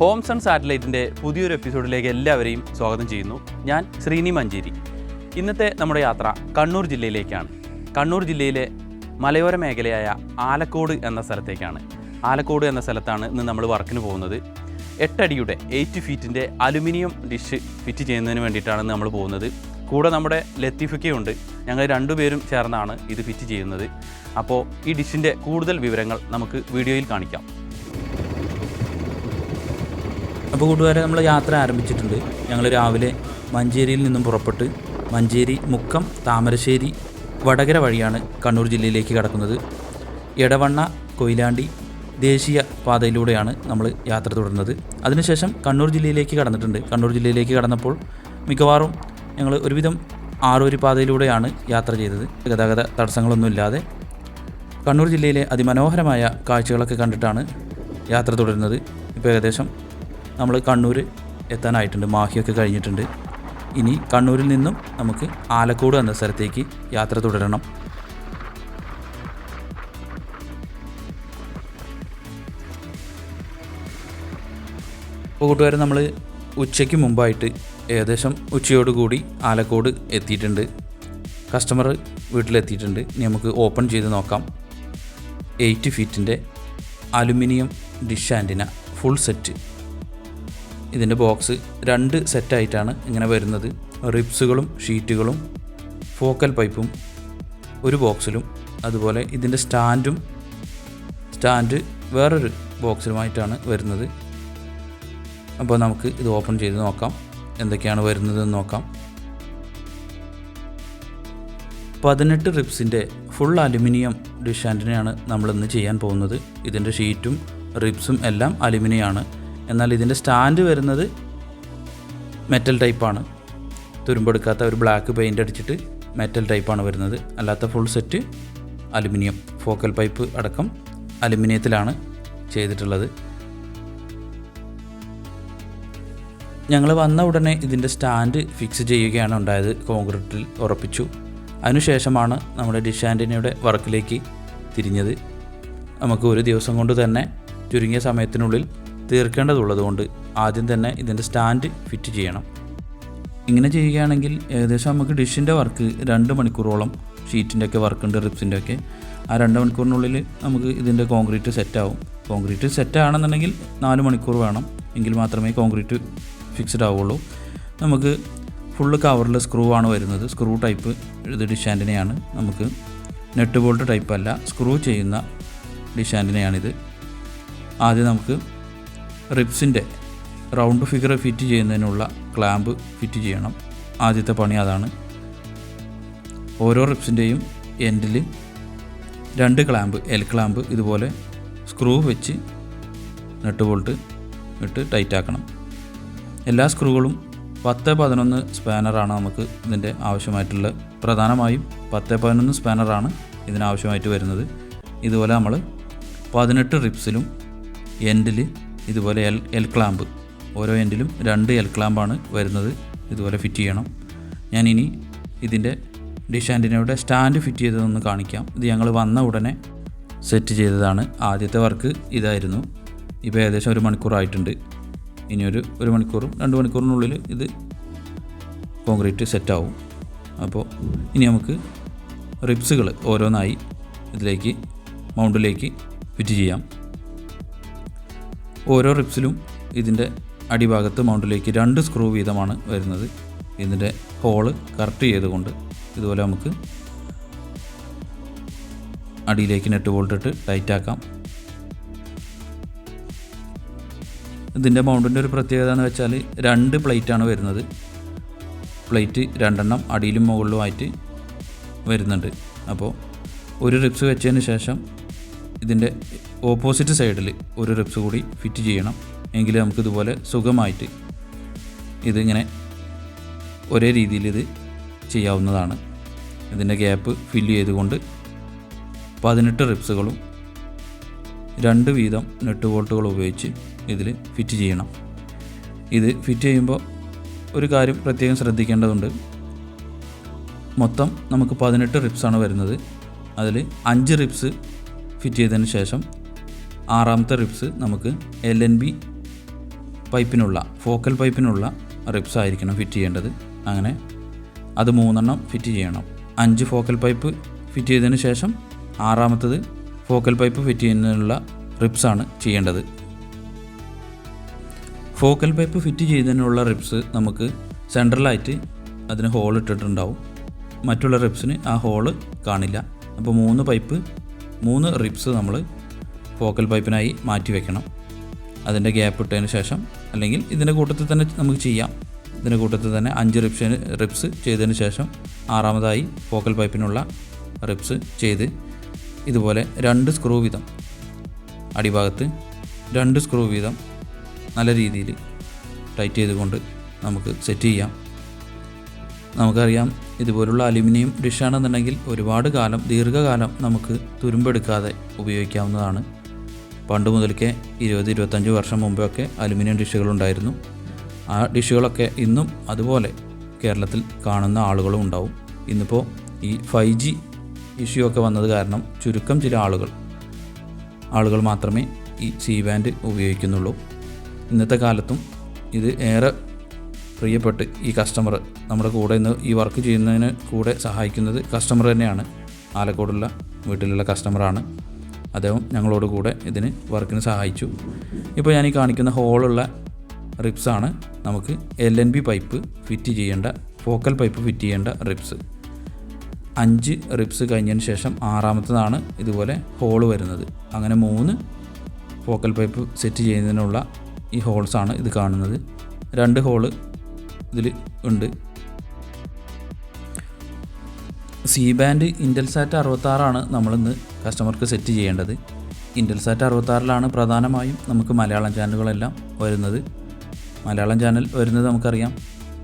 ഹോംസൺ സാറ്റലൈറ്റിന്റെ പുതിയൊരു എപ്പിസോഡിലേക്ക് എല്ലാവരെയും സ്വാഗതം ചെയ്യുന്നു. ഞാൻ ശ്രീനി മഞ്ചേരി. ഇന്നത്തെ നമ്മുടെ യാത്ര കണ്ണൂർ ജില്ലയിലേക്കാണ്. കണ്ണൂർ ജില്ലയിലെ മലയോര മേഖലയായ ആലക്കോട് എന്ന സ്ഥലത്തേക്കാണ്. ആലക്കോട് എന്ന സ്ഥലത്താണ് ഇന്ന് നമ്മൾ വർക്കിന് പോകുന്നത്. എട്ടടിയുടെ എയ്റ്റ് ഫീറ്റിന്റെ അലുമിനിയം ഡിഷ് ഫിറ്റ് ചെയ്യുന്നതിന് വേണ്ടിയിട്ടാണ് നമ്മൾ പോകുന്നത്. കൂടെ നമ്മുടെ ലത്തീഫിക്കയുണ്ട് ഞങ്ങൾ രണ്ടുപേരും ചേർന്നാണ് ഇത് ഫിറ്റ് ചെയ്യുന്നത്. അപ്പോൾ ഈ ഡിഷിന്റെ കൂടുതൽ വിവരങ്ങൾ നമുക്ക് വീഡിയോയിൽ കാണിക്കാം. അപ്പോൾ കൂട്ടുകാരെ നമ്മൾ യാത്ര ആരംഭിച്ചിട്ടുണ്ട്. ഞങ്ങൾ രാവിലെ മഞ്ചേരിയിൽ നിന്നും പുറപ്പെട്ട് മഞ്ചേരി മുക്കം താമരശ്ശേരി വടകര വഴിയാണ് കണ്ണൂർ ജില്ലയിലേക്ക് കടക്കുന്നത്. എടവണ്ണ കൊയിലാണ്ടി ദേശീയ പാതയിലൂടെയാണ് നമ്മൾ യാത്ര തുടരുന്നത്. അതിനുശേഷം കണ്ണൂർ ജില്ലയിലേക്ക് കടന്നിട്ടുണ്ട്. കണ്ണൂർ ജില്ലയിലേക്ക് കടന്നപ്പോൾ മിക്കവാറും ഞങ്ങൾ ഒരുവിധം ആറൂരി പാതയിലൂടെയാണ് യാത്ര ചെയ്തത്. ഗതാഗത തടസ്സങ്ങളൊന്നുമില്ലാതെ കണ്ണൂർ ജില്ലയിലെ അതിമനോഹരമായ കാഴ്ചകളൊക്കെ കണ്ടിട്ടാണ് യാത്ര തുടരുന്നത്. ഇപ്പോൾ ഏകദേശം നമ്മൾ കണ്ണൂർ എത്താനായിട്ടുണ്ട്. മാഹിയൊക്കെ കഴിഞ്ഞിട്ടുണ്ട്. ഇനി കണ്ണൂരിൽ നിന്നും നമുക്ക് ആലക്കോട് എന്ന സ്ഥലത്തേക്ക് യാത്ര തുടരണം. ഇപ്പോൾ കൂട്ടുകാർ നമ്മൾ ഉച്ചയ്ക്ക് മുമ്പായിട്ട് ഏകദേശം ഉച്ചയോടുകൂടി ആലക്കോട് എത്തിയിട്ടുണ്ട്. കസ്റ്റമർ വീട്ടിലെത്തിയിട്ടുണ്ട്. ഇനി നമുക്ക് ഓപ്പൺ ചെയ്ത് നോക്കാം. Eight ഫീറ്റിന്റെ aluminium dish antenna full set. ഇതിന്റെ ബോക്സ് രണ്ട് സെറ്റായിട്ടാണ് ഇങ്ങനെ വരുന്നത്. റിപ്സുകളും ഷീറ്റുകളും ഫോക്കൽ പൈപ്പും ഒരു ബോക്സിലും അതുപോലെ ഇതിന്റെ സ്റ്റാൻഡും സ്റ്റാൻഡ് വേറൊരു ബോക്സിലുമായിട്ടാണ് വരുന്നത്. അപ്പോൾ നമുക്ക് ഇത് ഓപ്പൺ ചെയ്ത് നോക്കാം എന്തൊക്കെയാണ് വരുന്നതെന്ന് നോക്കാം. പതിനെട്ട് റിപ്സിന്റെ ഫുൾ അലുമിനിയം ഡിഷ് ആന്റിനെയാണ് നമ്മളിന്ന് ചെയ്യാൻ പോകുന്നത്. ഇതിന്റെ ഷീറ്റും റിപ്സും എല്ലാം അലുമിനിയമാണ് എന്നാൽ ഇതിന്റെ സ്റ്റാൻഡ് വരുന്നത് മെറ്റൽ ടൈപ്പാണ് തുരുമ്പെടുക്കാത്ത ഒരു ബ്ലാക്ക് പെയിന്റ് അടിച്ചിട്ട് മെറ്റൽ ടൈപ്പാണ് വരുന്നത്. അല്ലാത്ത full set aluminium focal pipe അടക്കം അലുമിനിയത്തിലാണ് ചെയ്തിട്ടുള്ളത്. ഞങ്ങൾ വന്ന ഉടനെ ഇതിന്റെ സ്റ്റാൻഡ് ഫിക്സ് ചെയ്യുകയാണ് ഉണ്ടായത്. കോൺക്രീറ്റിൽ ഉറപ്പിച്ചു. അതിനുശേഷമാണ് നമ്മുടെ ഡിഷ് ആന്റിനിയുടെ വർക്കിലേക്ക് തിരിഞ്ഞത്. നമുക്ക് ഒരു ദിവസം കൊണ്ട് തന്നെ ചുരുങ്ങിയ സമയത്തിനുള്ളിൽ തീർക്കേണ്ടതുള്ളതുകൊണ്ട് ആദ്യം തന്നെ ഇതിന്റെ സ്റ്റാൻഡ് ഫിറ്റ് ചെയ്യണം. ഇങ്ങനെ ചെയ്യുകയാണെങ്കിൽ ഏകദേശം നമുക്ക് ഡിഷിന്റെ വർക്ക് രണ്ട് മണിക്കൂറോളം ഷീറ്റിന്റെ ഒക്കെ വർക്കുണ്ട് റിപ്സിന്റെ ഒക്കെ. ആ രണ്ട് മണിക്കൂറിനുള്ളിൽ നമുക്ക് ഇതിന്റെ കോൺക്രീറ്റ് സെറ്റ് ആവും കോൺക്രീറ്റ് സെറ്റ് ആണെന്നുണ്ടെങ്കിൽ നാല് മണിക്കൂർ വേണം. എങ്കിൽ മാത്രമേ കോൺക്രീറ്റ് ഫിക്സ്ഡ് ആവുള്ളൂ. നമുക്ക് ഫുള്ള് കവറിൽ സ്ക്രൂ ആണ് വരുന്നത്. സ്ക്രൂ ടൈപ്പ് ഇത് ഡിഷ് ആന്റിനെയാണ് നമുക്ക് നെറ്റ് ബോൾട്ട് ടൈപ്പ് അല്ല സ്ക്രൂ ചെയ്യുന്ന ഡിഷ് ആന്റിനെയാണിത് ആദ്യം നമുക്ക് റിപ്സിന്റെ റൗണ്ട് ഫിഗർ ഫിറ്റ് ചെയ്യുന്നതിനുള്ള ക്ലാമ്പ് ഫിറ്റ് ചെയ്യണം. ആദ്യത്തെ പണി അതാണ്. ഓരോ റിബ്സിന്റെയും എൻഡിൽ രണ്ട് ക്ലാമ്പ് എൽ ക്ലാമ്പ് ഇതുപോലെ സ്ക്രൂ വെച്ച് നെട്ട് ബോൾട്ട് ഇട്ട് ടൈറ്റാക്കണം. എല്ലാ സ്ക്രൂകളും പത്ത് പതിനൊന്ന് സ്പാനറാണ് നമുക്ക് ഇതിന്റെ ആവശ്യമായിട്ടുള്ള. പ്രധാനമായും പത്ത് പതിനൊന്ന് സ്പാനറാണ് ഇതിനാവശ്യമായിട്ട് വരുന്നത്. ഇതുപോലെ നമ്മൾ പതിനെട്ട് റിപ്സിലും എൻഡിൽ ഇതുപോലെ എൽ എൽ ക്ലാമ്പ്. ഓരോ എൻഡിലും രണ്ട് എൽ ക്ലാമ്പാണ് വരുന്നത്. ഇതുപോലെ ഫിറ്റ് ചെയ്യണം. ഞാനിനി ഇതിന്റെ ഡിഷ് സ്റ്റാൻഡ് ഫിറ്റ് ചെയ്തതൊന്ന് കാണിക്കാം. ഇത് ഞങ്ങൾ വന്ന ഉടനെ സെറ്റ് ചെയ്തതാണ്. ആദ്യത്തെ വർക്ക് ഇതായിരുന്നു. ഇപ്പോൾ ഏകദേശം ഒരു മണിക്കൂറായിട്ടുണ്ട് ഇനി ഒരു ഒരു മണിക്കൂറും രണ്ട് മണിക്കൂറിനുള്ളിൽ ഇത് കോൺക്രീറ്റ് സെറ്റാവും. അപ്പോൾ ഇനി നമുക്ക് റിപ്സുകൾ ഓരോന്നായി ഇതിലേക്ക് മൗണ്ടിലേക്ക് ഫിറ്റ് ചെയ്യാം. ഓരോ റിപ്സിലും ഇതിന്റെ അടിഭാഗത്ത് മൗണ്ടിലേക്ക് രണ്ട് സ്ക്രൂ വീതമാണ് വരുന്നത്. ഇതിന്റെ ഹോൾ കറക്റ്റ് ചെയ്തുകൊണ്ട് ഇതുപോലെ നമുക്ക് അടിയിലേക്ക് നെറ്റ് ബോൾട്ടിട്ട് ടൈറ്റാക്കാം. ഇതിന്റെ മൗണ്ടിന്റെ ഒരു പ്രത്യേകത എന്ന് വെച്ചാൽ രണ്ട് പ്ലേറ്റാണ് വരുന്നത്. പ്ലേറ്റ് രണ്ടെണ്ണം അടിയിലും മുകളിലുമായിട്ട് വരുന്നുണ്ട്. അപ്പോൾ ഒരു റിപ്സ് വെച്ചതിന് ശേഷം ഇതിന്റെ ഓപ്പോസിറ്റ് സൈഡിൽ ഒരു റിപ്സ് കൂടി ഫിറ്റ് ചെയ്യണം. എങ്കിൽ നമുക്ക് ഇതുപോലെ സുഖമായിട്ട് ഇതിങ്ങനെ ഒരേ രീതിയിൽ ഇത് ചെയ്യാവുന്നതാണ്. ഇതിന്റെ ഗ്യാപ്പ് ഫില്ല് ചെയ്തുകൊണ്ട് പതിനെട്ട് റിപ്സുകളും രണ്ട് വീതം നെട്ട് ബോൾട്ടുകൾ ഉപയോഗിച്ച് ഇതിൽ ഫിറ്റ് ചെയ്യണം. ഇത് ഫിറ്റ് ചെയ്യുമ്പോൾ ഒരു കാര്യം പ്രത്യേകം ശ്രദ്ധിക്കേണ്ടതുണ്ട്. മൊത്തം നമുക്ക് പതിനെട്ട് റിപ്സാണ് വരുന്നത്. അതിൽ അഞ്ച് റിപ്സ് ഫിറ്റ് ചെയ്തതിന് ശേഷം ആറാമത്തെ റിപ്സ് നമുക്ക് എൽ എൻ ബി പൈപ്പിനുള്ള ഫോക്കൽ പൈപ്പിനുള്ള റിപ്സ് ആയിരിക്കണം ഫിറ്റ് ചെയ്യേണ്ടത്. അങ്ങനെ അത് മൂന്നെണ്ണം ഫിറ്റ് ചെയ്യണം. അഞ്ച് ഫോക്കൽ പൈപ്പ് ഫിറ്റ് ചെയ്തതിന് ശേഷം ആറാമത്തത് ഫോക്കൽ പൈപ്പ് ഫിറ്റ് ചെയ്യുന്നതിനുള്ള റിപ്സാണ് ചെയ്യേണ്ടത്. ഫോക്കൽ പൈപ്പ് ഫിറ്റ് ചെയ്തതിനുള്ള റിപ്സ് നമുക്ക് സെൻട്രലായിട്ട് അതിന് ഹോൾ ഇട്ടിട്ടുണ്ടാവും. മറ്റുള്ള റിപ്സിന് ആ ഹോൾ കാണില്ല. അപ്പോൾ മൂന്ന് പൈപ്പ് മൂന്ന് റിപ്സ് നമ്മൾ ഫോക്കൽ പൈപ്പിനായി മാറ്റി വെക്കണം. അതിന്റെ ഗ്യാപ്പ് ഇട്ടതിന് ശേഷം അല്ലെങ്കിൽ ഇതിന്റെ കൂട്ടത്തിൽ തന്നെ നമുക്ക് ചെയ്യാം. ഇതിന്റെ കൂട്ടത്തിൽ തന്നെ അഞ്ച് റിപ്സിന് റിപ്സ് ചെയ്തതിന് ശേഷം ആറാമതായി ഫോക്കൽ പൈപ്പിനുള്ള റിപ്സ് ചെയ്ത് ഇതുപോലെ രണ്ട് സ്ക്രൂ വീതം അടിഭാഗത്ത് രണ്ട് സ്ക്രൂ വീതം നല്ല രീതിയിൽ ടൈറ്റ് ചെയ്തുകൊണ്ട് നമുക്ക് സെറ്റ് ചെയ്യാം. നമുക്കറിയാം ഇതുപോലുള്ള അലുമിനിയം ഡിഷാണെന്നുണ്ടെങ്കിൽ ഒരുപാട് കാലം ദീർഘകാലം നമുക്ക് തുരുമ്പെടുക്കാതെ ഉപയോഗിക്കാവുന്നതാണ്. പണ്ട് മുതൽക്കേ ഇരുപത് ഇരുപത്തഞ്ച് വർഷം മുമ്പൊക്കെ അലുമിനിയം ഡിഷുകളുണ്ടായിരുന്നു. ആ ഡിഷുകളൊക്കെ ഇന്നും അതുപോലെ കേരളത്തിൽ കാണുന്ന ആളുകളും ഉണ്ടാവും. ഇന്നിപ്പോൾ ഈ ഫൈവ് ജി ഇഷ്യൂ ഒക്കെ വന്നത് കാരണം ചുരുക്കം ചില ആളുകൾ ആളുകൾ മാത്രമേ ഈ സി ബാൻഡ് ഉപയോഗിക്കുന്നുള്ളൂ. ഇന്നത്തെ കാലത്തും ഇത് ഏറെ പ്രിയപ്പെട്ട് ഈ കസ്റ്റമർ നമ്മുടെ കൂടെ ഇന്ന് ഈ വർക്ക് ചെയ്യുന്നതിന് കൂടെ സഹായിക്കുന്നത് കസ്റ്റമർ തന്നെയാണ്. ആലക്കോടുള്ള വീട്ടിലുള്ള കസ്റ്റമറാണ്. അദ്ദേഹം ഞങ്ങളോട് കൂടെ ഇതിന് വർക്കിന് സഹായിച്ചു. ഇപ്പോൾ ഞാൻ ഈ കാണിക്കുന്ന ഹോളുള്ള റിപ്സാണ് നമുക്ക് L N B pipe fit ചെയ്യേണ്ട ഫോക്കൽ പൈപ്പ് ഫിറ്റ് ചെയ്യേണ്ട റിപ്സ് അഞ്ച് റിപ്സ് കഴിഞ്ഞതിന് ശേഷം ആറാമത്തതാണ് ഇതുപോലെ ഹോൾ വരുന്നത്. അങ്ങനെ മൂന്ന് ഫോക്കൽ പൈപ്പ് സെറ്റ് ചെയ്യുന്നതിനുള്ള ഈ ഹോൾസാണ് ഇത് കാണുന്നത്. രണ്ട് ഹോൾ ഇതിൽ ഉണ്ട്. സി ബാൻഡ് ഇൻഡൽസാറ്റ് അറുപത്താറാണ് നമ്മളിന്ന് കസ്റ്റമർക്ക് സെറ്റ് ചെയ്യേണ്ടത്. ഇന്റൽസാറ്റ് അറുപത്താറിലാണ് പ്രധാനമായും നമുക്ക് മലയാളം ചാനലുകളെല്ലാം വരുന്നത്. മലയാളം ചാനൽ വരുന്നത് നമുക്കറിയാം.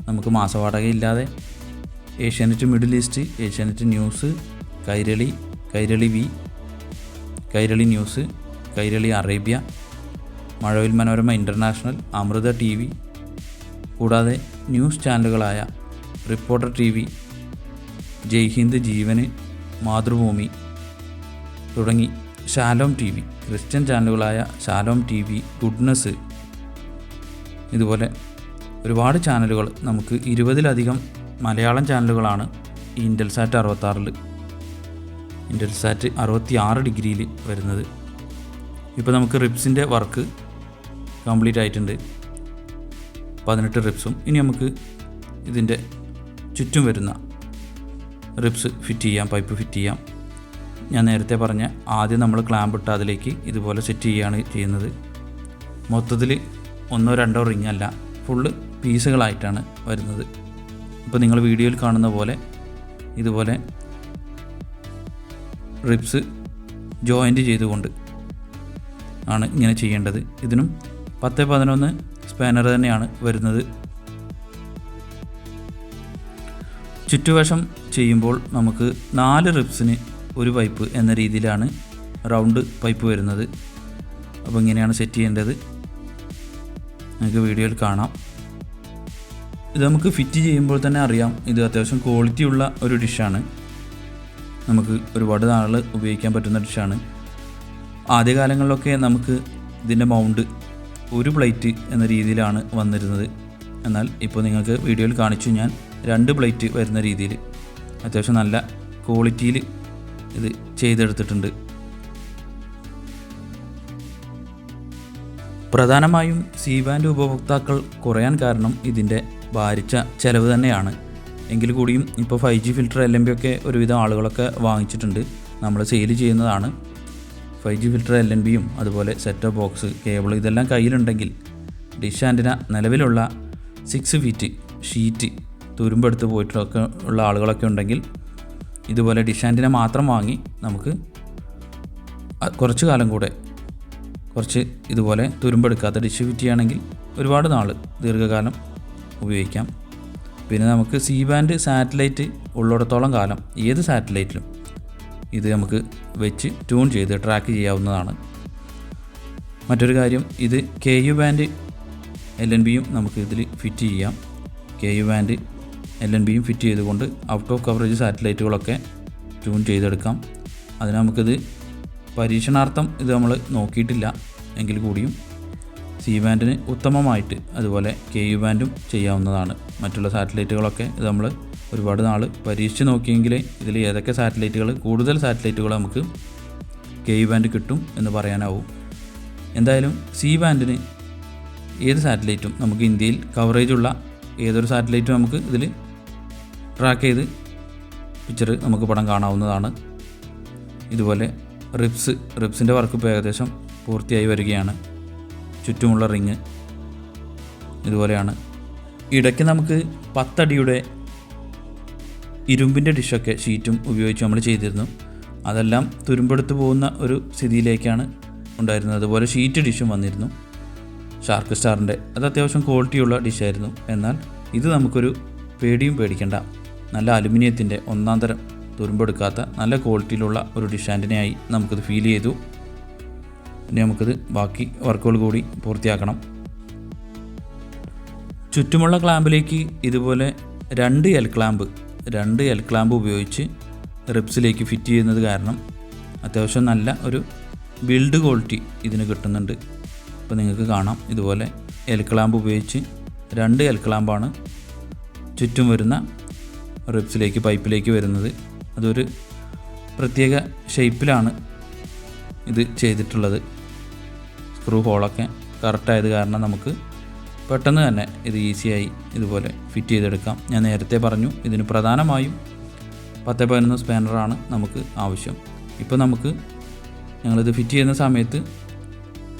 നമുക്ക് മാസവാടകയില്ലാതെ Asianet Middle East Asianet news Kairali Kairali We Kairali news Kairali Arabia Mazhavil Manorama international Amrita T V കൂടാതെ news ചാനലുകളായ reporter T V Jaihind Jeevan Mathrubhumi തുടങ്ങി. Shalom T V. ക്രിസ്ത്യൻ ചാനലുകളായ ഷാലോം ടി വി ഗുഡ്നസ് ഇതുപോലെ ഒരുപാട് ചാനലുകൾ നമുക്ക് ഇരുപതിലധികം മലയാളം ചാനലുകളാണ് ഈ ഇൻഡൽസാറ്റ് അറുപത്താറിൽ ഇൻഡൽസാറ്റ് അറുപത്തി ആറ് ഡിഗ്രിയിൽ വരുന്നത്. ഇപ്പോൾ നമുക്ക് റിപ്സിന്റെ വർക്ക് കംപ്ലീറ്റ് ആയിട്ടുണ്ട്. പതിനെട്ട് റിപ്സും ഇനി നമുക്ക് ഇതിന്റെ ചുറ്റും വരുന്ന റിപ്സ് ഫിറ്റ് ചെയ്യാം പൈപ്പ് ഫിറ്റ് ചെയ്യാം. ഞാൻ നേരത്തെ പറഞ്ഞ ആദ്യം നമ്മൾ ക്ലാമ്പ് ഇട്ട് അതിലേക്ക് ഇതുപോലെ സെറ്റ് ചെയ്യുകയാണ് ചെയ്യുന്നത്. മൊത്തത്തിൽ ഒന്നോ രണ്ടോ റിങ് അല്ല ഫുള്ള് പീസുകളായിട്ടാണ് വരുന്നത്. അപ്പോൾ നിങ്ങൾ വീഡിയോയിൽ കാണുന്ന പോലെ ഇതുപോലെ റിപ്സ് ജോയിന്റ് ചെയ്തുകൊണ്ട് ആണ് ഇങ്ങനെ ചെയ്യേണ്ടത്. ഇതിനും പത്ത് പതിനൊന്ന് സ്പാനർ തന്നെയാണ് വരുന്നത്. ചുറ്റുവശം ചെയ്യുമ്പോൾ നമുക്ക് നാല് റിപ്സിന് ഒരു പൈപ്പ് എന്ന രീതിയിലാണ് റൗണ്ട് പൈപ്പ് വരുന്നത്. അപ്പോൾ ഇങ്ങനെയാണ് സെറ്റ് ചെയ്യേണ്ടത്. നിങ്ങൾക്ക് വീഡിയോയിൽ കാണാം. ഇത് നമുക്ക് ഫിറ്റ് ചെയ്യുമ്പോൾ തന്നെ അറിയാം. ഇത് അത്യാവശ്യം ക്വാളിറ്റി ഉള്ള ഒരു ഡിഷാണ് നമുക്ക് ഒരുപാട് നാൾ ഉപയോഗിക്കാൻ പറ്റുന്ന ഡിഷാണ് ആദ്യകാലങ്ങളിലൊക്കെ നമുക്ക് ഇതിന്റെ മൗണ്ട് ഒരു പ്ലേറ്റ് എന്ന രീതിയിലാണ് വന്നിരുന്നത്. എന്നാൽ ഇപ്പോൾ നിങ്ങൾക്ക് വീഡിയോയിൽ കാണിച്ചു ഞാൻ രണ്ട് പ്ലേറ്റ് വരുന്ന രീതിയിൽ. അത്യാവശ്യം നല്ല ക്വാളിറ്റിയിൽ ഇത് ചെയ്തെടുത്തിട്ടുണ്ട്. പ്രധാനമായും സി ബാൻഡ് ഉപഭോക്താക്കൾ കുറയാൻ കാരണം ഇതിന്റെ ഭാരിച്ച ചിലവ് തന്നെയാണ്. എങ്കിൽ കൂടിയും ഇപ്പോൾ five G filter L M ഒക്കെ ഒരുവിധം ആളുകളൊക്കെ വാങ്ങിച്ചിട്ടുണ്ട്. നമ്മൾ സെയിൽ ചെയ്യുന്നതാണ്. Five G filter L N ബിയും അതുപോലെ സെറ്റ് ബോക്സ് കേബിൾ ഇതെല്ലാം കയ്യിലുണ്ടെങ്കിൽ ഡിഷ് ആന്റിന നിലവിലുള്ള സിക്സ് ഫീറ്റ് ഷീറ്റ് തുരുമ്പെടുത്ത് പോയിട്ടൊക്കെ ഉള്ള ആളുകളൊക്കെ ഉണ്ടെങ്കിൽ ഇതുപോലെ ഡിഷാന്റിനെ മാത്രം വാങ്ങി നമുക്ക് കുറച്ച് കാലം കൂടെ കുറച്ച് ഇതുപോലെ തുരുമ്പെടുക്കാത്ത ഡിഷ് ചെയ്യുകയാണെങ്കിൽ ഒരുപാട് നാൾ ദീർഘകാലം ഉപയോഗിക്കാം. പിന്നെ നമുക്ക് സി ബാൻഡ് സാറ്റലൈറ്റ് ഉള്ളിടത്തോളം കാലം ഏത് സാറ്റലൈറ്റിലും ഇത് നമുക്ക് വെച്ച് ട്യൂൺ ചെയ്ത് ട്രാക്ക് ചെയ്യാവുന്നതാണ്. മറ്റൊരു കാര്യം ഇത് K U band L N ബിയും നമുക്ക് ഇതിൽ ഫിറ്റ് ചെയ്യാം. K U band L N ബിയും ഫിറ്റ് ചെയ്തുകൊണ്ട് ഔട്ട് ഓഫ് കവറേജ് സാറ്റലൈറ്റുകളൊക്കെ ട്യൂൺ ചെയ്തെടുക്കാം. അതിന് നമുക്കിത് പരീക്ഷണാർത്ഥം ഇത് നമ്മൾ നോക്കിയിട്ടില്ല. എങ്കിൽ കൂടിയും സി ബാൻഡിന് ഉത്തമമായിട്ട് അതുപോലെ കെ യു ബാൻഡും ചെയ്യാവുന്നതാണ്. മറ്റുള്ള സാറ്റലൈറ്റുകളൊക്കെ ഇത് നമ്മൾ ഒരുപാട് നാൾ പരീക്ഷിച്ച് നോക്കിയെങ്കിലേ ഇതിൽ ഏതൊക്കെ സാറ്റലൈറ്റുകൾ കൂടുതൽ സാറ്റലൈറ്റുകൾ നമുക്ക് കെ യു ബാൻഡ് കിട്ടും എന്ന് പറയാനാവും. എന്തായാലും സി ബാൻഡിന് ഏത് സാറ്റലൈറ്റും നമുക്ക് ഇന്ത്യയിൽ കവറേജുള്ള ഏതൊരു സാറ്റലൈറ്റും നമുക്ക് ഇതിൽ ട്രാക്ക് ചെയ്ത് പിക്ചർ നമുക്ക് പടം കാണാവുന്നതാണ്. ഇതുപോലെ റിപ്സ് റിപ്സിന്റെ വർക്ക് ഇപ്പോൾ ഏകദേശം പൂർത്തിയായി വരികയാണ്. ചുറ്റുമുള്ള റിങ് ഇതുപോലെയാണ്. ഇടയ്ക്ക് നമുക്ക് പത്തടിയുടെ ഇരുമ്പിന്റെ ഡിഷൊക്കെ ഷീറ്റും ഉപയോഗിച്ച് നമ്മൾ ചെയ്തിരുന്നു. അതെല്ലാം തുരുമ്പെടുത്ത് പോകുന്ന ഒരു സ്ഥിതിയിലേക്കാണ് ഉണ്ടായിരുന്നത്. അതുപോലെ ഷീറ്റ് ഡിഷും വന്നിരുന്നു. ഷാർക്ക് സ്റ്റാറിന്റെ അത് അത്യാവശ്യം ക്വാളിറ്റിയുള്ള ഡിഷായിരുന്നു എന്നാൽ ഇത് നമുക്കൊരു പേടിയും പേടിക്കേണ്ട. നല്ല അലുമിനിയത്തിന്റെ ഒന്നാം തരം തുരുമ്പെടുക്കാത്ത നല്ല ക്വാളിറ്റിയിലുള്ള ഒരു ഡിഷ് ആന്റിനയായി നമുക്കത് ഫീൽ ചെയ്തു. ഇനി നമുക്കത് ബാക്കി വർക്കുകൾ കൂടി പൂർത്തിയാക്കണം. ചുറ്റുമുള്ള ക്ലാമ്പിലേക്ക് ഇതുപോലെ രണ്ട് എൽ ക്ലാമ്പ് രണ്ട് എൽ ക്ലാമ്പ് ഉപയോഗിച്ച് റിപ്സിലേക്ക് ഫിറ്റ് ചെയ്യുന്നത് കാരണം അത്യാവശ്യം നല്ല ഒരു ബിൽഡ് ക്വാളിറ്റി ഇതിന് കിട്ടുന്നുണ്ട്. അപ്പോൾ നിങ്ങൾക്ക് കാണാം ഇതുപോലെ എൽ ക്ലാമ്പ് ഉപയോഗിച്ച് രണ്ട് എൽ ക്ലാമ്പാണ് ചുറ്റും വരുന്ന റിപ്സിലേക്ക് പൈപ്പിലേക്ക് വരുന്നത്. അതൊരു പ്രത്യേക ഷേപ്പിലാണ് ഇത് ചെയ്തിട്ടുള്ളത്. സ്ക്രൂ ഹോളൊക്കെ കറക്റ്റായത് കാരണം നമുക്ക് പെട്ടെന്ന് തന്നെ ഇത് ഈസിയായി ഇതുപോലെ ഫിറ്റ് ചെയ്തെടുക്കാം. ഞാൻ നേരത്തെ പറഞ്ഞു ഇതിന് പ്രധാനമായും പത്ത് പതിനൊന്ന് സ്പാനറാണ് നമുക്ക് ആവശ്യം. ഇപ്പോൾ നമുക്ക് ഞങ്ങളിത് ഫിറ്റ് ചെയ്യുന്ന സമയത്ത്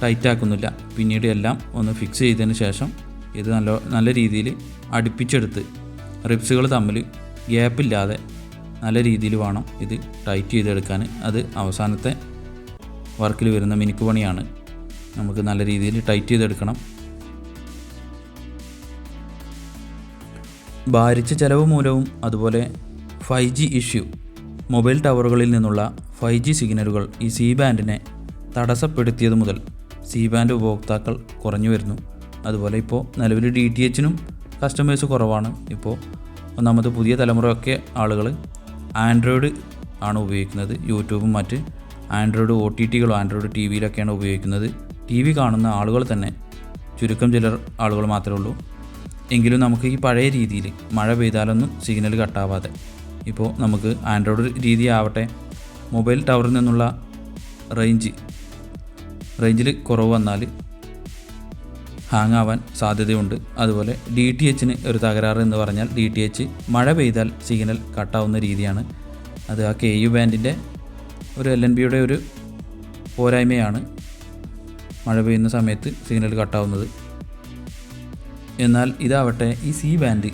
ടൈറ്റ് ആക്കുന്നില്ല. പിന്നീട് എല്ലാം ഒന്ന് ഫിക്സ് ചെയ്തതിന് ശേഷം ഇത് നല്ല നല്ല രീതിയിൽ അടുപ്പിച്ചെടുത്ത് റിപ്സുകൾ തമ്മിൽ ഗ്യാപ്പില്ലാതെ നല്ല രീതിയിൽ വേണം ഇത് ടൈറ്റ് ചെയ്തെടുക്കാൻ. അത് അവസാനത്തെ വർക്കിൽ വരുന്ന മിനുക്ക് പണിയാണ്. നമുക്ക് നല്ല രീതിയിൽ ടൈറ്റ് ചെയ്തെടുക്കണം. ഭാരിച്ച ചിലവ് മൂലവും അതുപോലെ ഫൈവ് ജി ഇഷ്യൂ മൊബൈൽ ടവറുകളിൽ നിന്നുള്ള ഫൈവ് ജി സിഗ്നലുകൾ ഈ സി ബാൻഡിനെ തടസ്സപ്പെടുത്തിയത് മുതൽ സി ബാൻഡ് ഉപഭോക്താക്കൾ കുറഞ്ഞു വരുന്നു. അതുപോലെ ഇപ്പോൾ നിലവിൽ ഡി ടി എച്ചിനും കസ്റ്റമേഴ്സ് കുറവാണ്. ഇപ്പോൾ ഒന്നാമത് പുതിയ തലമുറയൊക്കെ ആളുകൾ ആൻഡ്രോയിഡ് ആണ് ഉപയോഗിക്കുന്നത്. യൂട്യൂബും മറ്റ് ആൻഡ്രോയിഡ് ഒ ടി ടികളോ ആൻഡ്രോയിഡ് ടി വിയിലൊക്കെയാണ് ഉപയോഗിക്കുന്നത്. ടി വി കാണുന്ന ആളുകൾ തന്നെ ചുരുക്കം ചിലർ ആളുകൾ മാത്രമേ ഉള്ളൂ. എങ്കിലും നമുക്ക് ഈ പഴയ രീതിയിൽ മഴ പെയ്താലൊന്നും സിഗ്നൽ കട്ടാവാതെ. ഇപ്പോൾ നമുക്ക് ആൻഡ്രോയിഡ് രീതി ആവട്ടെ. മൊബൈൽ ടവറിൽ നിന്നുള്ള റേഞ്ച് റേഞ്ചിൽ കുറവ് വന്നാൽ ഹാങ് ആവാൻ സാധ്യതയുണ്ട്. അതുപോലെ ഡി ടി എച്ചിന് ഒരു തകരാറ് എന്ന് പറഞ്ഞാൽ ഡി ടി എച്ച് മഴ പെയ്താൽ സിഗ്നൽ കട്ടാവുന്ന രീതിയാണ്. അത് ആ കെ യു ബാൻഡിന്റെ ഒരു എൽ എൻ ബിയുടെ ഒരു പോരായ്മയാണ് മഴ പെയ്യുന്ന സമയത്ത് സിഗ്നൽ കട്ടാവുന്നത്. എന്നാൽ ഇതാവട്ടെ ഈ സി ബാൻഡ്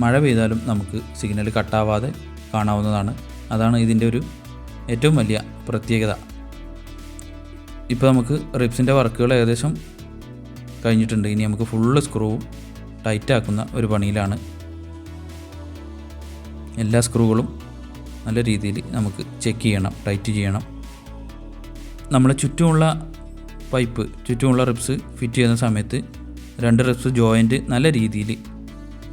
മഴ പെയ്താലും നമുക്ക് സിഗ്നൽ കട്ടാവാതെ കാണാവുന്നതാണ്. അതാണ് ഇതിന്റെ ഒരു ഏറ്റവും വലിയ പ്രത്യേകത. ഇപ്പോൾ നമുക്ക് റിപ്സിന്റെ വർക്കുകൾ ഏകദേശം കഴിഞ്ഞിട്ടുണ്ട്. ഇനി നമുക്ക് ഫുള്ള് സ്ക്രൂവും ടൈറ്റ് ആക്കുന്ന ഒരു പണിയിലാണ്. എല്ലാ സ്ക്രൂകളും നല്ല രീതിയിൽ നമുക്ക് ചെക്ക് ചെയ്യണം ടൈറ്റ് ചെയ്യണം. നമ്മൾ ചുറ്റുമുള്ള പൈപ്പ് ചുറ്റുമുള്ള റിപ്സ് ഫിറ്റ് ചെയ്യുന്ന സമയത്ത് രണ്ട് റിപ്സ് ജോയിന്റ് നല്ല രീതിയിൽ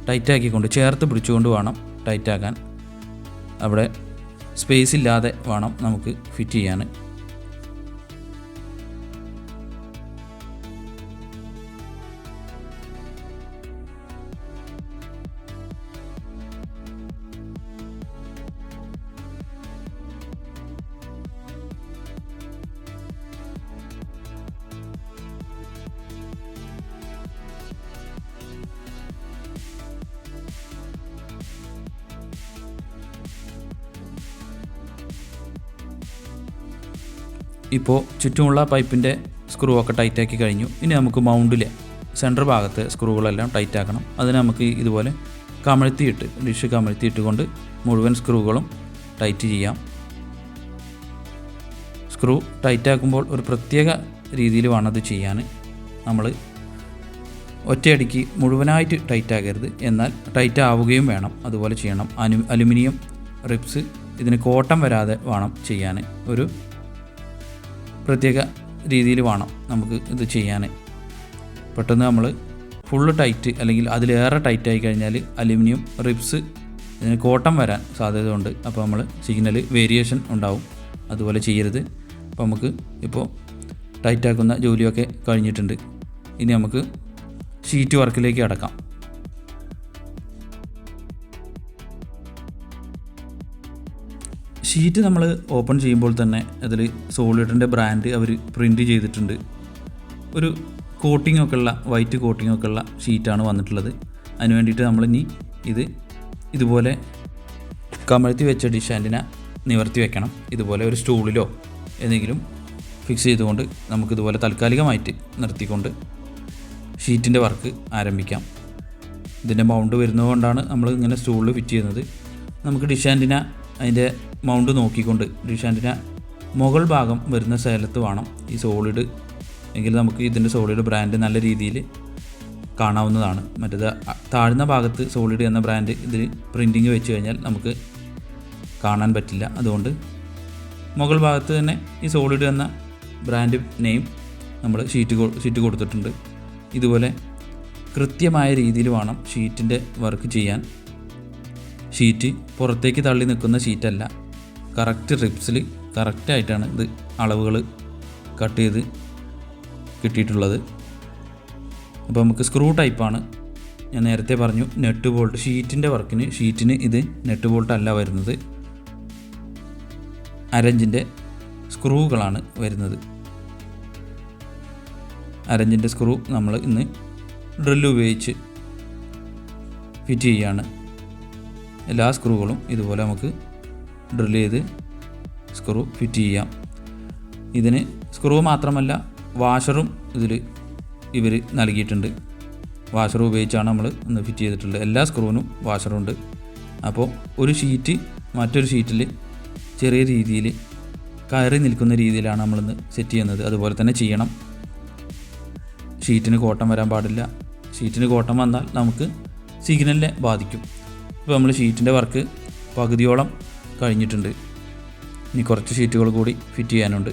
ടൈറ്റാക്കിക്കൊണ്ട് ചേർത്ത് പിടിച്ചുകൊണ്ട് വേണം ടൈറ്റാക്കാൻ അവിടെ സ്പേസ് ഇല്ലാതെ വേണം നമുക്ക് ഫിറ്റ് ചെയ്യാൻ. ഇപ്പോൾ ചുറ്റുമുള്ള പൈപ്പിന്റെ സ്ക്രൂ ഒക്കെ ടൈറ്റാക്കി കഴിഞ്ഞു. ഇനി നമുക്ക് മൗണ്ടിലെ സെന്റർ ഭാഗത്തെ സ്ക്രൂകളെല്ലാം ടൈറ്റ് ആക്കണം. അതിന് നമുക്ക് ഇതുപോലെ കമഴ്ത്തിയിട്ട് ഡിഷ് കമഴ്ത്തിയിട്ട് കൊണ്ട് മുഴുവൻ സ്ക്രൂകളും ടൈറ്റ് ചെയ്യാം. സ്ക്രൂ ടൈറ്റാക്കുമ്പോൾ ഒരു പ്രത്യേക രീതിയിൽ വേണം അത് ചെയ്യാൻ. നമ്മൾ ഒറ്റയടിക്ക് മുഴുവനായിട്ട് ടൈറ്റ് എന്നാൽ ടൈറ്റ് ആവുകയും വേണം. അതുപോലെ ചെയ്യണം. അനു അലുമിനിയം റിപ്സ് ഇതിന് കോട്ടം വരാതെ വേണം ചെയ്യാൻ. ഒരു പ്രത്യേക രീതിയിൽ വേണം നമുക്ക് ഇത് ചെയ്യാൻ. പെട്ടെന്ന് നമ്മൾ ഫുള്ള് ടൈറ്റ് അല്ലെങ്കിൽ അതിലേറെ ടൈറ്റ് ആയി കഴിഞ്ഞാൽ അലുമിനിയം റിപ്സ് ഇതിന് കോട്ടം വരാൻ സാധ്യതയുണ്ട്. അപ്പോൾ നമ്മൾ സിഗ്നൽ വേരിയേഷൻ ഉണ്ടാവും. അതുപോലെ ചെയ്യരുത്. അപ്പോൾ നമുക്ക് ഇപ്പോൾ ടൈറ്റാക്കുന്ന ജോലിയൊക്കെ കഴിഞ്ഞിട്ടുണ്ട്. ഇനി നമുക്ക് ഷീറ്റ് വർക്കിലേക്ക് അടക്കാം. ഷീറ്റ് നമ്മൾ ഓപ്പൺ ചെയ്യുമ്പോൾ തന്നെ അതിൽ സോളിഡിന്റെ ബ്രാൻഡ് അവർ പ്രിന്റ് ചെയ്തിട്ടുണ്ട്. ഒരു കോട്ടിംഗ് ഒക്കെ ഉള്ള വൈറ്റ് കോട്ടിംഗ് ഒക്കെ ഉള്ള ഷീറ്റാണ് വന്നിട്ടുള്ളത്. അതിന് വേണ്ടിയിട്ട് നമ്മളിനി ഇത് ഇതുപോലെ കമഴ്ത്തി വെച്ച ഡിഷാന്റിനെ നിവർത്തി വെക്കണം. ഇതുപോലെ ഒരു സ്റ്റൂളിലോ എന്തെങ്കിലും ഫിക്സ് ചെയ്തുകൊണ്ട് നമുക്കിതുപോലെ താൽക്കാലികമായിട്ട് നിർത്തിക്കൊണ്ട് ഷീറ്റിന്റെ വർക്ക് ആരംഭിക്കാം. ഇതിന്റെ മൗണ്ട് വരുന്നതുകൊണ്ടാണ് നമ്മൾ ഇങ്ങനെ സ്റ്റൂളിൽ ഫിറ്റ് ചെയ്യുന്നത്. നമുക്ക് ഡിഷ് ആന്റിന അതിന്റെ മൗണ്ട് നോക്കിക്കൊണ്ട് ഡിഷാന്റിന്റെ മുകൾ ഭാഗം വരുന്ന സ്ഥലത്ത് വേണം ഈ സോളിഡ്. എങ്കിൽ നമുക്ക് ഇതിന്റെ സോളിഡ് ബ്രാൻഡ് നല്ല രീതിയിൽ കാണാവുന്നതാണ്. മറ്റേത് താഴ്ന്ന ഭാഗത്ത് സോളിഡ് എന്ന ബ്രാൻഡ് ഇതിൽ പ്രിന്റിങ് വെച്ച് കഴിഞ്ഞാൽ നമുക്ക് കാണാൻ പറ്റില്ല. അതുകൊണ്ട് മുകൾ ഭാഗത്ത് തന്നെ ഈ സോളിഡ് എന്ന ബ്രാൻഡ് നെയിം നമ്മൾ ഷീറ്റ് ഷീറ്റ് കൊടുത്തിട്ടുണ്ട്. ഇതുപോലെ കൃത്യമായ രീതിയിൽ വേണം ഷീറ്റിന്റെ വർക്ക് ചെയ്യാൻ. ഷീറ്റ് പുറത്തേക്ക് തള്ളി നിൽക്കുന്ന ഷീറ്റല്ല. കറക്റ്റ് റിപ്സിൽ കറക്റ്റായിട്ടാണ് ഇത് അളവുകൾ കട്ട് ചെയ്ത് കിട്ടിയിട്ടുള്ളത്. അപ്പോൾ നമുക്ക് സ്ക്രൂ ടൈപ്പാണ് ഞാൻ നേരത്തെ പറഞ്ഞു നെറ്റ് ബോൾട്ട് ഷീറ്റിന്റെ വർക്കിന് ഷീറ്റിന് ഇത് നെറ്റ് ബോൾട്ട് അല്ല വരുന്നത്. അരഞ്ചിന്റെ സ്ക്രൂകളാണ് വരുന്നത്. അരഞ്ചിന്റെ സ്ക്രൂ നമ്മൾ ഇന്ന് ഡ്രില്ല് ഉപയോഗിച്ച് ഫിറ്റ് ചെയ്യുകയാണ് എല്ലാ സ്ക്രൂകളും ഇതുപോലെ നമുക്ക് ഡ്രിൽ ചെയ്ത് സ്ക്രൂ ഫിറ്റ് ചെയ്യാം. ഇതിന് സ്ക്രൂ മാത്രമല്ല വാഷറും ഇതിൽ ഇവർ നൽകിയിട്ടുണ്ട്. വാഷർ ഉപയോഗിച്ചാണ് നമ്മൾ ഒന്ന് ഫിറ്റ് ചെയ്തിട്ടുള്ളത്. എല്ലാ സ്ക്രൂവിനും വാഷറുണ്ട് അപ്പോൾ ഒരു ഷീറ്റ് മറ്റൊരു ഷീറ്റിൽ ചെറിയ രീതിയിൽ കയറി നിൽക്കുന്ന രീതിയിലാണ് നമ്മളിന്ന് സെറ്റ് ചെയ്യുന്നത്. അതുപോലെ തന്നെ ചെയ്യണം. ഷീറ്റിന് കോട്ടം വരാൻ പാടില്ല. ഷീറ്റിന് കോട്ടം വന്നാൽ നമുക്ക് സിഗ്നലിനെ ബാധിക്കും. ഇപ്പോൾ നമ്മൾ ഷീറ്റിന്റെ വർക്ക് പകുതിയോളം കഴിഞ്ഞിട്ടുണ്ട്. ഇനി കുറച്ച് ഷീറ്റുകൾ കൂടി ഫിറ്റ് ചെയ്യാനുണ്ട്.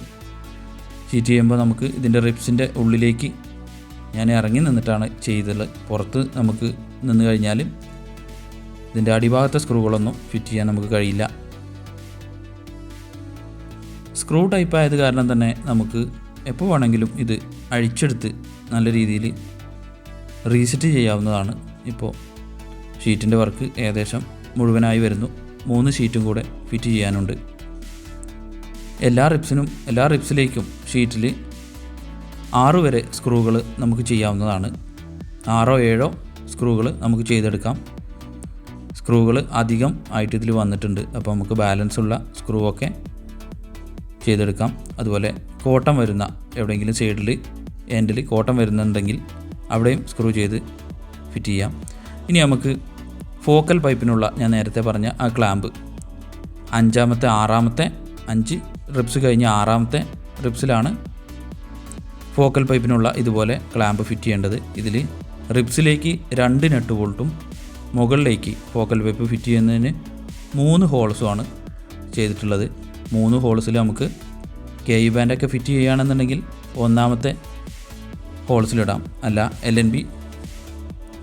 ഷീറ്റ് ചെയ്യുമ്പോൾ നമുക്ക് ഇതിന്റെ റിപ്സിന്റെ ഉള്ളിലേക്ക് ഞാൻ ഇറങ്ങി നിന്നിട്ടാണ് ചെയ്തത്. പുറത്ത് നമുക്ക് നിന്ന് കഴിഞ്ഞാൽ ഇതിന്റെ അടിഭാഗത്തെ സ്ക്രൂകളൊന്നും ഫിറ്റ് ചെയ്യാൻ നമുക്ക് കഴിയില്ല. സ്ക്രൂ ടൈപ്പ് ആയത് കാരണം തന്നെ നമുക്ക് എപ്പോൾ വേണമെങ്കിലും ഇത് അഴിച്ചെടുത്ത് നല്ല രീതിയിൽ റീസെറ്റ് ചെയ്യാവുന്നതാണ്. ഇപ്പോൾ ഷീറ്റിന്റെ വർക്ക് ഏകദേശം മുഴുവനായി വരുന്നു. മൂന്ന് ഷീറ്റും കൂടെ ഫിറ്റ് ചെയ്യാനുണ്ട്. എല്ലാ റിപ്സിനും എല്ലാ റിപ്സിലേക്കും ഷീറ്റിൽ ആറ് വരെ സ്ക്രൂകൾ നമുക്ക് ചെയ്യാവുന്നതാണ്. ആറോ ഏഴോ സ്ക്രൂകൾ നമുക്ക് ചെയ്തെടുക്കാം. സ്ക്രൂകൾ അധികം ആയിട്ട് ഇതിൽ വന്നിട്ടുണ്ട്. അപ്പോൾ നമുക്ക് ബാലൻസ് ഉള്ള സ്ക്രൂ ഒക്കെ ചെയ്തെടുക്കാം. അതുപോലെ കോട്ടം വരുന്ന എവിടെയെങ്കിലും സൈഡിൽ എൻഡിൽ കോട്ടം വരുന്നുണ്ടെങ്കിൽ അവിടെയും സ്ക്രൂ ചെയ്ത് ഫിറ്റ് ചെയ്യാം. ഇനി നമുക്ക് ഫോക്കൽ പൈപ്പിനുള്ള ഞാൻ നേരത്തെ പറഞ്ഞ ആ ക്ലാമ്പ്. അഞ്ചാമത്തെ ആറാമത്തെ അഞ്ച് റിപ്സ് കഴിഞ്ഞ് ആറാമത്തെ റിപ്സിലാണ് ഫോക്കൽ പൈപ്പിനുള്ള ഇതുപോലെ ക്ലാമ്പ് ഫിറ്റ് ചെയ്യേണ്ടത്. ഇതിൽ റിപ്സിലേക്ക് രണ്ട് നെട്ട് ബോൾട്ടും മുകളിലേക്ക് ഫോക്കൽ പൈപ്പ് ഫിറ്റ് ചെയ്യുന്നതിന് മൂന്ന് ഹോൾസുമാണ് ചെയ്തിട്ടുള്ളത്. മൂന്ന് ഹോൾസിൽ നമുക്ക് കെ ഇ ബാൻഡൊക്കെ ഫിറ്റ് ചെയ്യുകയാണെന്നുണ്ടെങ്കിൽ ഒന്നാമത്തെ ഹോൾസിലിടാം. അല്ല എൽ എൻ ബി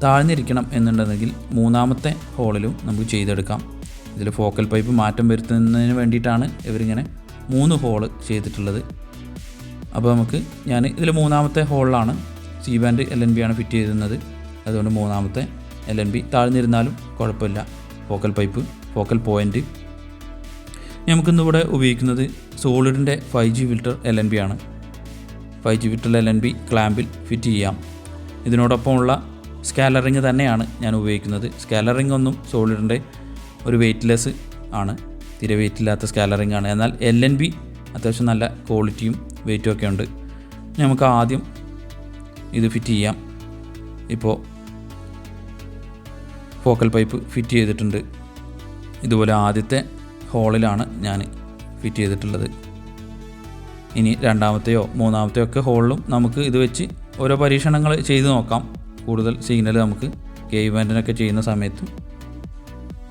താഴ്ന്നിരിക്കണം എന്നുണ്ടെങ്കിൽ മൂന്നാമത്തെ ഹോളിലും നമുക്ക് ചെയ്തെടുക്കാം. ഇതിൽ ഫോക്കൽ പൈപ്പ് മാറ്റം വരുത്തുന്നതിന് വേണ്ടിയിട്ടാണ് ഇവരിങ്ങനെ മൂന്ന് ഹോൾ ചെയ്തിട്ടുള്ളത്. അപ്പോൾ നമുക്ക് ഞാൻ ഇതിൽ മൂന്നാമത്തെ ഹോളിലാണ് C band L N B ആണ് ഫിറ്റ് ചെയ്തിരുന്നത്. അതുകൊണ്ട് മൂന്നാമത്തെ എൽ എൻ ബി താഴ്ന്നിരുന്നാലും കുഴപ്പമില്ല. ഫോക്കൽ പൈപ്പ് ഫോക്കൽ പോയിന്റ് നമുക്കിന്നിവിടെ ഉപയോഗിക്കുന്നത് സോളിഡിന്റെ five G filter L N B ആണ്. Five G filter L N B ക്ലാമ്പിൽ fit ചെയ്യാം. ഇതിനോടൊപ്പമുള്ള സ്കാലറിങ് തന്നെയാണ് ഞാൻ ഉപയോഗിക്കുന്നത്. സ്കാലറിങ് ഒന്നും സോളിഡിന്റെ ഒരു വെയ്റ്റ്ലെസ് ആണ്. തീരെ വെയിറ്റ് ഇല്ലാത്ത സ്കാലറിങ് ആണ്. എന്നാൽ എൽ എൻ ബി അത്യാവശ്യം നല്ല ക്വാളിറ്റിയും വെയിറ്റും ഒക്കെ ഉണ്ട്. നമുക്ക് ആദ്യം ഇത് ഫിറ്റ് ചെയ്യാം. ഇപ്പോൾ ഫോക്കൽ പൈപ്പ് ഫിറ്റ് ചെയ്തിട്ടുണ്ട്. ഇതുപോലെ ആദ്യത്തെ ഹോളിലാണ് ഞാൻ ഫിറ്റ് ചെയ്തിട്ടുള്ളത്. ഇനി രണ്ടാമത്തെയോ മൂന്നാമത്തെയോ ഒക്കെ ഹോളിലും നമുക്ക് ഇത് വെച്ച് ഓരോ പരീക്ഷണങ്ങൾ ചെയ്ത് നോക്കാം. കൂടുതൽ സിഗ്നൽ നമുക്ക് കേവ് ചെയ്യുന്ന സമയത്ത്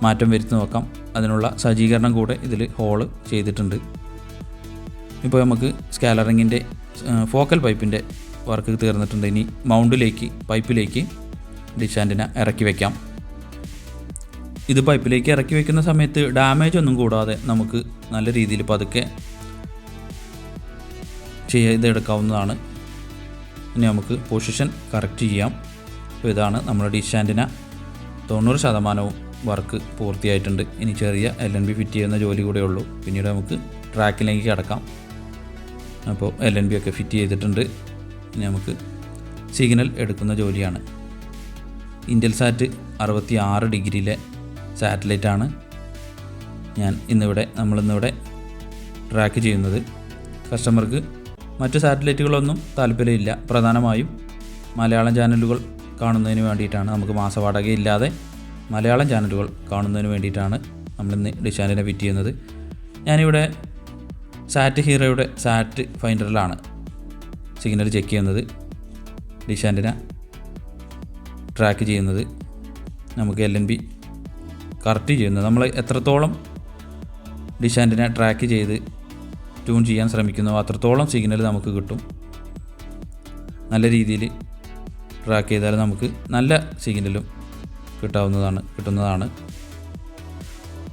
മാറ്റം വരുത്തി നോക്കാം. അതിനുള്ള സജ്ജീകരണം കൂടെ ഇതിൽ ഹോൾ ചെയ്തിട്ടുണ്ട്. ഇപ്പോൾ നമുക്ക് സ്കാലറിങ്ങിന്റെ ഫോക്കൽ പൈപ്പിന്റെ വർക്ക് തീർന്നിട്ടുണ്ട്. ഇനി മൗണ്ടിലേക്ക് പൈപ്പിലേക്ക് ഡിഷാന്റിനെ ഇറക്കി വയ്ക്കാം ഇത് പൈപ്പിലേക്ക് ഇറക്കി വയ്ക്കുന്ന സമയത്ത് ഡാമേജ് ഒന്നും കൂടാതെ നമുക്ക് നല്ല രീതിയിൽ പതുക്കെ ചെയ്തെടുക്കാവുന്നതാണ് ഇനി നമുക്ക് പൊസിഷൻ കറക്റ്റ് ചെയ്യാം. അപ്പോൾ ഇതാണ് നമ്മുടെ ഡിഷ് ആന്റിന തൊണ്ണൂറ് ശതമാനവും വർക്ക് പൂർത്തിയായിട്ടുണ്ട്. ഇനി ചെറിയ എൽ എൻ ബി ഫിറ്റ് ചെയ്യുന്ന ജോലി കൂടെ ഉള്ളൂ. പിന്നീട് നമുക്ക് ട്രാക്കിലേക്ക് കിടക്കാം. അപ്പോൾ എൽ എൻ ബി ഒക്കെ ഫിറ്റ് ചെയ്തിട്ടുണ്ട്. ഇനി നമുക്ക് സിഗ്നൽ എടുക്കുന്ന ജോലിയാണ്. ഇൻഡൽസാറ്റ് അറുപത്തി ആറ് ഡിഗ്രിയിലെ സാറ്റലൈറ്റാണ് ഞാൻ ഇന്നിവിടെ നമ്മളിന്നിവിടെ ട്രാക്ക് ചെയ്യുന്നത്. കസ്റ്റമർക്ക് മറ്റ് സാറ്റലൈറ്റുകളൊന്നും താല്പര്യമില്ല. പ്രധാനമായും മലയാളം ചാനലുകൾ കാണുന്നതിന് വേണ്ടിയിട്ടാണ് നമുക്ക് മാസവാടക ഇല്ലാതെ മലയാളം ചാനലുകൾ കാണുന്നതിന് വേണ്ടിയിട്ടാണ് നമ്മളിന്ന് ഡിഷാനിനെ ഫിറ്റ് ചെയ്യുന്നത്. ഞാനിവിടെ സാറ്റ് ഹീറോയുടെ സാറ്റ് ഫൈൻഡറിലാണ് സിഗ്നൽ ചെക്ക് ചെയ്യുന്നത്. ഡിഷാന്റിന ട്രാക്ക് ചെയ്യുന്നത്. നമുക്ക് എൽ എൻ ബി കറക്റ്റ് ചെയ്യുന്നത്. നമ്മൾ എത്രത്തോളം ഡിഷാന്റിനെ ട്രാക്ക് ചെയ്ത് ട്യൂൺ ചെയ്യാൻ ശ്രമിക്കുന്നു അത്രത്തോളം സിഗ്നൽ നമുക്ക് കിട്ടും. നല്ല രീതിയിൽ ട്രാക്ക് ചെയ്താൽ നമുക്ക് നല്ല സിഗ്നലും കിട്ടാവുന്നതാണ് കിട്ടുന്നതാണ്.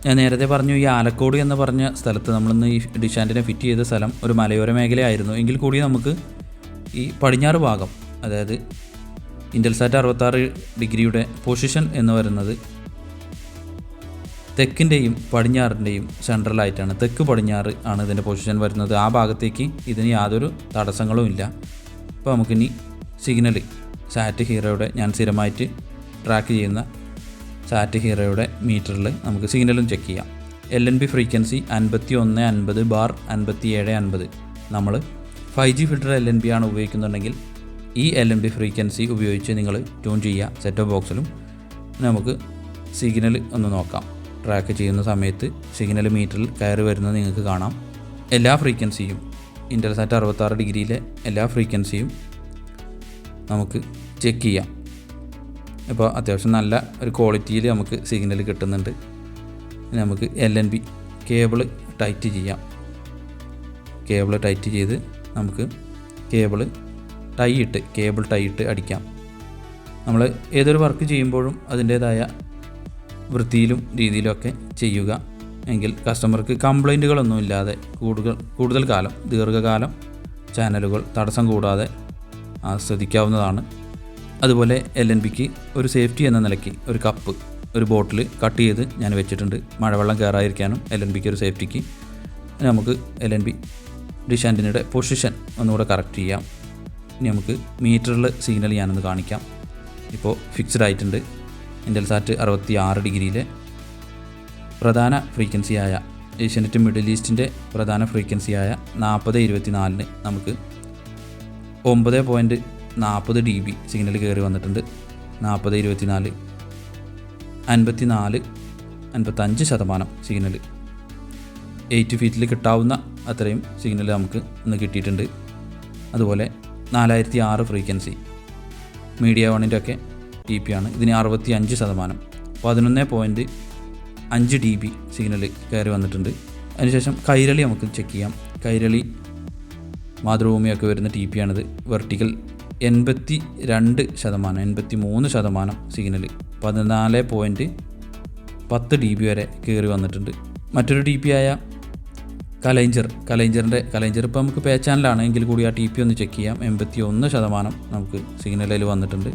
ഞാൻ നേരത്തെ പറഞ്ഞു ഈ ആലക്കോട് എന്ന് പറഞ്ഞ സ്ഥലത്ത് നമ്മളിന്ന് ഈ ഡിഷാന്റിനെ ഫിറ്റ് ചെയ്ത സ്ഥലം ഒരു മലയോര മേഖലയായിരുന്നു. എങ്കിൽ കൂടി നമുക്ക് ഈ പടിഞ്ഞാറ് ഭാഗം അതായത് ഇൻഡൽസാറ്റ് അറുപത്താറ് ഡിഗ്രിയുടെ പൊസിഷൻ എന്ന് പറയുന്നത് തെക്കിന്റെയും പടിഞ്ഞാറിന്റെയും സെൻട്രലായിട്ടാണ്. തെക്ക് പടിഞ്ഞാറ് ആണ് ഇതിന്റെ പൊസിഷൻ വരുന്നത്. ആ ഭാഗത്തേക്ക് ഇതിന് യാതൊരു തടസ്സങ്ങളും ഇല്ല. അപ്പോൾ നമുക്കിനി സിഗ്നൽ സാറ്റ് ഹീറോയുടെ ഞാൻ സ്ഥിരമായിട്ട് ട്രാക്ക് ചെയ്യുന്ന സാറ്റ് ഹീറോയുടെ മീറ്ററിൽ നമുക്ക് സിഗ്നലും ചെക്ക് ചെയ്യാം. എൽ എൻ ബി ഫ്രീക്വൻസി അൻപത്തി ഒന്ന് അൻപത് ബാർ അൻപത്തി ഏഴ് അൻപത്. നമ്മൾ five G filter L N B ആണ് ഉപയോഗിക്കുന്നുണ്ടെങ്കിൽ ഈ എൽ എൻ ബി ഫ്രീക്വൻസി ഉപയോഗിച്ച് നിങ്ങൾ ട്യൂൺ ചെയ്യുക. സെറ്റ് ബോക്സിലും നമുക്ക് സിഗ്നൽ ഒന്ന് നോക്കാം. ട്രാക്ക് ചെയ്യുന്ന സമയത്ത് സിഗ്നൽ മീറ്ററിൽ കയറി വരുന്നത് നിങ്ങൾക്ക് കാണാം. എല്ലാ ഫ്രീക്വൻസിയും ഇന്റർസാറ്റ് അറുപത്താറ് ഡിഗ്രിയിലെ എല്ലാ ഫ്രീക്വൻസിയും നമുക്ക് ചെക്ക് ചെയ്യാം. ഇപ്പോൾ അത്യാവശ്യം നല്ല ഒരു ക്വാളിറ്റിയിൽ നമുക്ക് സിഗ്നൽ കിട്ടുന്നുണ്ട്. നമുക്ക് L N B cable tight ചെയ്യാം. കേബിൾ ടൈറ്റ് ചെയ്ത് നമുക്ക് കേബിൾ ടൈ ഇട്ട് കേബിൾ ടൈ ഇട്ട് അടിക്കാം. നമ്മൾ ഏതൊരു വർക്ക് ചെയ്യുമ്പോഴും അതിന്റേതായ വൃത്തിയിലും രീതിയിലുമൊക്കെ ചെയ്യുക. എങ്കിൽ കസ്റ്റമർക്ക് കംപ്ലൈന്റുകളൊന്നും ഇല്ലാതെ കൂടുതൽ കൂടുതൽ കാലം ദീർഘകാലം ചാനലുകൾ തടസ്സം കൂടാതെ ആസ്വദിക്കാവുന്നതാണ്. അതുപോലെ എൽ എൻ ബിക്ക് ഒരു സേഫ്റ്റി എന്ന നിലയ്ക്ക് ഒരു കപ്പ് ഒരു ബോട്ടിൽ കട്ട് ചെയ്ത് ഞാൻ വെച്ചിട്ടുണ്ട്. മഴവെള്ളം കയറാതിരിക്കാനും എൽ എൻ ബിക്ക് ഒരു സേഫ്റ്റിക്ക് നമുക്ക് എൽ എൻ ബി ഡിഷ് ആന്റിനയുടെ പൊസിഷൻ ഒന്നുകൂടെ കറക്റ്റ് ചെയ്യാം. ഇനി നമുക്ക് മീറ്ററിൽ സിഗ്നൽ ഞാനൊന്ന് കാണിക്കാം. ഇപ്പോൾ ഫിക്സ്ഡ് ആയിട്ടുണ്ട്. ഇന്റൽസാറ്റ് അറുപത്തി ആറ് ഡിഗ്രിയിലെ പ്രധാന ഫ്രീക്വൻസിയായ ഏഷ്യനെറ്റ് മിഡിൽ ഈസ്റ്റിന്റെ പ്രധാന ഫ്രീക്വൻസിയായ നാൽപ്പത് ഇരുപത്തി നാലിന് നമുക്ക് ഒമ്പത് പോയിന്റ് നാൽപ്പത് ഡി ബി സിഗ്നൽ കയറി വന്നിട്ടുണ്ട്. നാൽപ്പത് ഇരുപത്തി നാല് അൻപത്തി നാല് അൻപത്തഞ്ച് ശതമാനം സിഗ്നൽ എയ്റ്റ് ഫീറ്റിൽ കിട്ടാവുന്ന അത്രയും സിഗ്നൽ നമുക്ക് ഇന്ന് കിട്ടിയിട്ടുണ്ട്. അതുപോലെ നാലായിരത്തി ആറ് ഫ്രീക്വൻസി മീഡിയ വണ്ണിന്റെ ഒക്കെ ടി പി ആണ്. ഇതിന് അറുപത്തി അഞ്ച് ശതമാനം. പതിനൊന്ന് പോയിന്റ് അഞ്ച് ഡി ബി സിഗ്നൽ കയറി വന്നിട്ടുണ്ട്. അതിനുശേഷം കൈരളി നമുക്ക് ചെക്ക് ചെയ്യാം. കൈരളി മാതൃഭൂമിയൊക്കെ വരുന്ന ടി പി ആണിത്. വെർട്ടിക്കൽ എൺപത്തി രണ്ട് ശതമാനം എൺപത്തി മൂന്ന് ശതമാനം സിഗ്നൽ പതിനാല് പോയിന്റ് പത്ത് ഡി ബി വരെ കയറി വന്നിട്ടുണ്ട്. മറ്റൊരു ടി പി ആയ കലൈഞ്ചർ. കലൈഞ്ചറിന്റെ കലൈഞ്ചർ ഇപ്പോൾ നമുക്ക് പേ ചാനലാണ് എങ്കിൽ കൂടി ആ ടി പി ഒന്ന് ചെക്ക് ചെയ്യാം. എൺപത്തി ഒന്ന് ശതമാനം നമുക്ക് സിഗ്നലിൽ വന്നിട്ടുണ്ട്.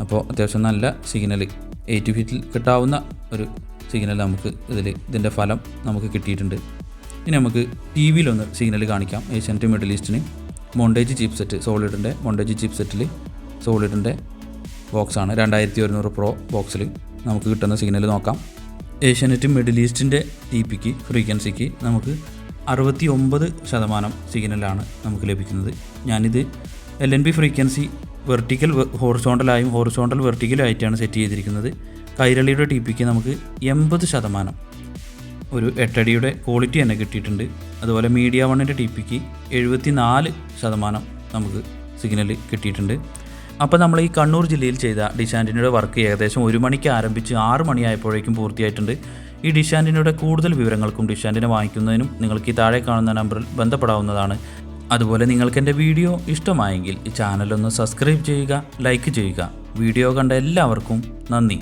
അപ്പോൾ അത്യാവശ്യം നല്ല സിഗ്നൽ എയ്റ്റ് ഫീറ്റിൽ കിട്ടാവുന്ന ഒരു സിഗ്നൽ നമുക്ക് ഇതിൽ ഇതിന്റെ ഫലം നമുക്ക് കിട്ടിയിട്ടുണ്ട്. ഇനി നമുക്ക് ടി വിയിലൊന്ന് സിഗ്നൽ കാണിക്കാം. ഏഷ്യാനെറ്റ് മിഡിൽ ഈസ്റ്റിന് മൊണ്ടേജ് ചീപ്പ് സെറ്റ് സോളിഡിന്റെ മൊണ്ടേജ് ചീപ്പ് സെറ്റിൽ സോളിഡിന്റെ ബോക്സാണ് രണ്ടായിരത്തി ഒരുന്നൂറ് പ്രോ ബോക്സിൽ നമുക്ക് കിട്ടുന്ന സിഗ്നൽ നോക്കാം. ഏഷ്യാനെറ്റ് മിഡിൽ ഈസ്റ്റിന്റെ ടി പിക്ക് ഫ്രീക്വൻസിക്ക് നമുക്ക് അറുപത്തി ഒമ്പത് ശതമാനം സിഗ്നലാണ് നമുക്ക് ലഭിക്കുന്നത്. ഞാനിത് L N B frequency vertical ഹോറിസോണ്ടലായും horizontal വെർട്ടിക്കലായിട്ടാണ് സെറ്റ് ചെയ്തിരിക്കുന്നത്. കൈരളിയുടെ ടി പിക്ക് നമുക്ക് എൺപത് ശതമാനം ഒരു എട്ടടിയുടെ ക്വാളിറ്റി തന്നെ കിട്ടിയിട്ടുണ്ട്. അതുപോലെ മീഡിയ വണ്ണിന്റെ ടി പിക്ക് എഴുപത്തി നാല് ശതമാനം നമുക്ക് സിഗ്നൽ കിട്ടിയിട്ടുണ്ട്. അപ്പോൾ നമ്മൾ ഈ കണ്ണൂർ ജില്ലയിൽ ചെയ്ത ഡിഷാന്റിനയുടെ വർക്ക് ഏകദേശം ഒരു മണിക്ക് ആരംഭിച്ച് ആറ് മണിയായപ്പോഴേക്കും പൂർത്തിയായിട്ടുണ്ട്. ഈ ഡിഷാന്റിനയുടെ കൂടുതൽ വിവരങ്ങൾക്കും ഡിഷാന്റിനെ വാങ്ങിക്കുന്നതിനും നിങ്ങൾക്ക് ഈ താഴെ കാണുന്ന നമ്പറിൽ ബന്ധപ്പെടാവുന്നതാണ്. അതുപോലെ നിങ്ങൾക്ക് എന്റെ വീഡിയോ ഇഷ്ടമായെങ്കിൽ ഈ ചാനലൊന്ന് സബ്സ്ക്രൈബ് ചെയ്യുക ലൈക്ക് ചെയ്യുക. വീഡിയോ കണ്ട എല്ലാവർക്കും നന്ദി.